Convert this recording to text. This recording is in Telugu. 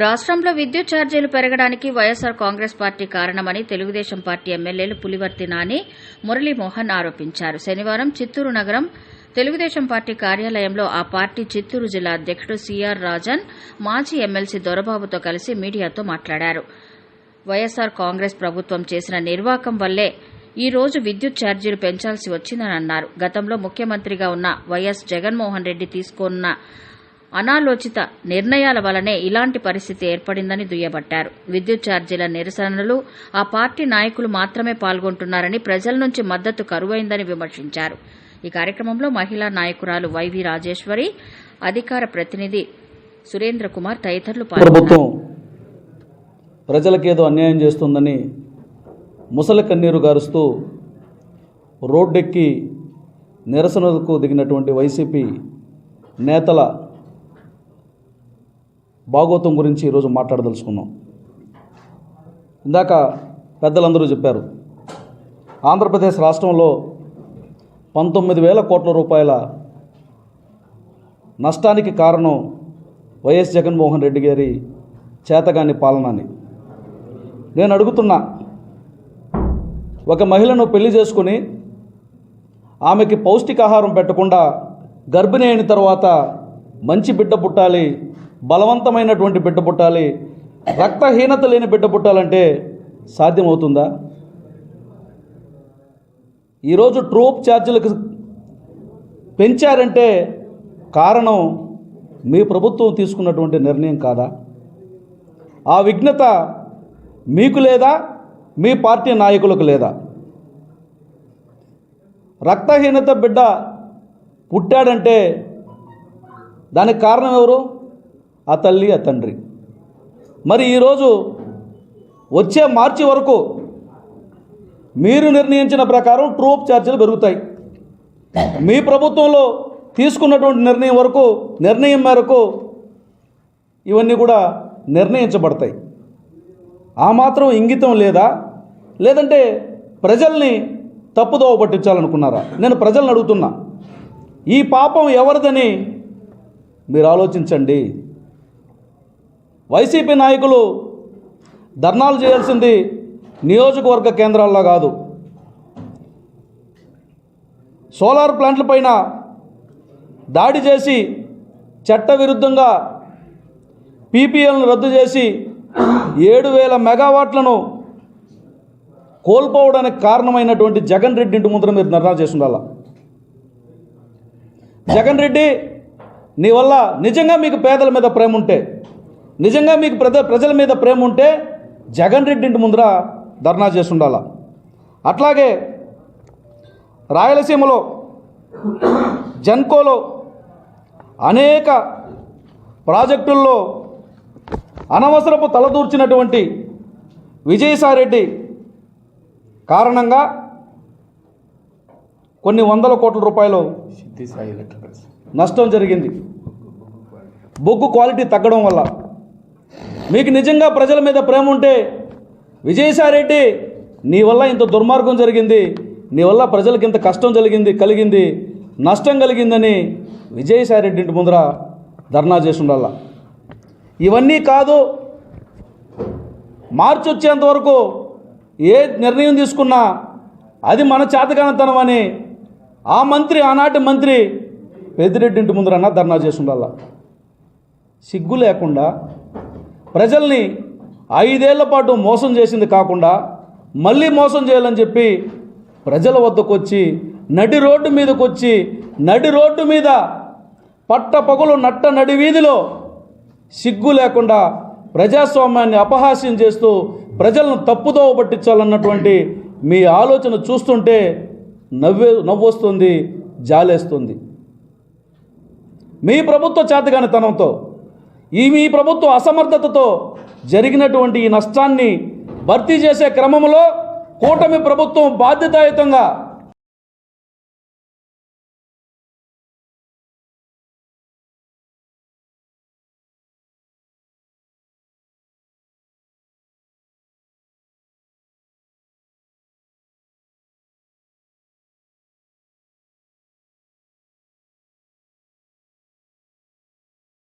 రాష్ట్రంలో విద్యుత్ ఛార్జీలు పెరగడానికి వైఎస్సార్ కాంగ్రెస్ పార్టీ కారణమని తెలుగుదేశం పార్టీ ఎమ్మెల్యేలు పులివర్తి నాని మురళీమోహన్ ఆరోపించారు. శనివారం చిత్తూరు నగరం తెలుగుదేశం పార్టీ కార్యాలయంలో ఆ పార్టీ చిత్తూరు జిల్లా అధ్యక్షుడు సిఆర్ రాజన్ మాజీ ఎమ్మెల్సీ దొరబాబుతో కలిసి మీడియాతో మాట్లాడారు. వైఎస్సార్ కాంగ్రెస్ ప్రభుత్వం చేసిన నిర్వాకం వల్లే ఈ రోజు విద్యుత్ ఛార్జీలు పెంచాల్సి వచ్చిందని అన్నారు గతంలో ముఖ్యమంత్రిగా ఉన్న వైఎస్ జగన్మోహన్ రెడ్డి తీసుకున్న అనాలోచిత నిర్ణయాల వలనే ఇలాంటి పరిస్థితి ఏర్పడిందని దుయ్యబట్టారు. విద్యుత్ ఛార్జీల నిరసనలు ఆ పార్టీ నాయకులు మాత్రమే పాల్గొంటున్నారని ప్రజల నుంచి మద్దతు కరువైందని విమర్శించారు. ఈ కార్యక్రమంలో మహిళా నాయకురాలు వైవి రాజేశ్వరి అధికార ప్రతినిధి సురేంద్ర కుమార్ తదితరులు ప్రభుత్వం ప్రజలకేదో అన్యాయం చేస్తుందని ముసలి కన్నీరు గారుస్తూ రోడ్డెక్కి నిరసనలకు దిగినటువంటి వైసీపీ నేతల భాగోతం గురించి ఈరోజు మాట్లాడదలుచుకున్నాం. ఇందాక పెద్దలందరూ చెప్పారు ఆంధ్రప్రదేశ్ రాష్ట్రంలో పంతొమ్మిది వేల కోట్ల రూపాయల నష్టానికి కారణం వైఎస్ జగన్మోహన్ రెడ్డి గారి చేతగాని పాలనని. నేను అడుగుతున్నా ఒక మహిళను పెళ్ళి చేసుకుని ఆమెకి పౌష్టికాహారం పెట్టకుండా గర్భిణి అయిన తర్వాత మంచి బిడ్డ పుట్టాలి బలవంతమైనటువంటి బిడ్డ పుట్టాలి. రక్తహీనత లేని బిడ్డ పుట్టాలంటే సాధ్యమవుతుందా? ఈరోజు ట్రూప్ ఛార్జీలకు పెంచారంటే కారణం మీ ప్రభుత్వం తీసుకున్నటువంటి నిర్ణయం కాదా? ఆ విఘ్నత మీకు లేదా? మీ పార్టీ నాయకులకు లేదా? రక్తహీనత బిడ్డ పుట్టాడంటే దానికి కారణం ఎవరు? ఆ తల్లి ఆ తండ్రి. మరి ఈరోజు వచ్చే మార్చి వరకు మీరు నిర్ణయించిన ప్రకారం ట్రూప్ ఛార్జీలు పెరుగుతాయి. మీ ప్రభుత్వంలో తీసుకున్నటువంటి నిర్ణయం వరకు నిర్ణయం మేరకు ఇవన్నీ కూడా నిర్ణయించబడతాయి. ఆ మాత్రం ఇంగితం లేదా? లేదంటే ప్రజల్ని తప్పుదోవ పట్టించాలనుకున్నారా? నేను ప్రజల్ని అడుగుతున్నా. ఈ పాపం ఎవరిదని మీరు ఆలోచించండి. వైసీపీ నాయకులు ధర్నాలు చేయాల్సింది నియోజకవర్గ కేంద్రాల్లో కాదు. సోలార్ ప్లాంట్ల పైన దాడి చేసి చట్టవిరుద్ధంగా పీపీఎల్ను రద్దు చేసి ఏడు వేల మెగావాట్లను కోల్పోవడానికి కారణమైనటువంటి జగన్ రెడ్డి ఇంటి ముందర మీరు నిర్ణయం చేసి జగన్ రెడ్డి నీ వల్ల నిజంగా మీకు పేదల మీద ప్రేమ ఉంటే నిజంగా మీకు ప్రజ ప్రజల మీద ప్రేమ ఉంటే జగన్ రెడ్డి ఇంటి ముందర ధర్నా చేసి ఉండాల అట్లాగే రాయలసీమలో జన్కోలో అనేక ప్రాజెక్టుల్లో అనవసరపు తలదూర్చినటువంటి విజయసాయిరెడ్డి కారణంగా కొన్ని వందల కోట్ల రూపాయలు నష్టం జరిగింది. బొగ్గు క్వాలిటీ తగ్గడం వల్ల మీకు నిజంగా ప్రజల మీద ప్రేమ ఉంటే విజయసాయిరెడ్డి నీ వల్ల ఇంత దుర్మార్గం జరిగింది నీ వల్ల ప్రజలకు ఇంత కష్టం జరిగింది కలిగింది నష్టం కలిగిందని విజయసాయిరెడ్డి ఇంటి ముందర ధర్నా చేసి ఉండాల ఇవన్నీ కాదు మార్చి వచ్చేంత వరకు ఏ నిర్ణయం తీసుకున్నా అది మన చేతగానతనం అని ఆ మంత్రి ఆనాటి మంత్రి పెద్దిరెడ్డి ఇంటి ముందరన్నా ధర్నా చేసి ఉండాల సిగ్గు లేకుండా ప్రజల్ని ఐదేళ్ళ పాటు మోసం చేసింది కాకుండా మళ్ళీ మోసం చేయాలని చెప్పి ప్రజల వద్దకు వచ్చి నడి రోడ్డు మీదకు వచ్చి నడి రోడ్డు మీద పట్ట పగులు నట్ట నడి వీధిలో సిగ్గు లేకుండా ప్రజాస్వామ్యాన్ని అపహాస్యం చేస్తూ ప్రజలను తప్పుదోవ పట్టించాలన్నటువంటి మీ ఆలోచన చూస్తుంటే నవ్వే నవ్వొస్తుంది జాలేస్తుంది. మీ ప్రభుత్వ చేతగానితనంతో ఈ మీ ప్రభుత్వ అసమర్థతతో జరిగినటువంటి ఈ నష్టాన్ని భర్తీ చేసే క్రమంలో కూటమి ప్రభుత్వం బాధ్యతాయుతంగా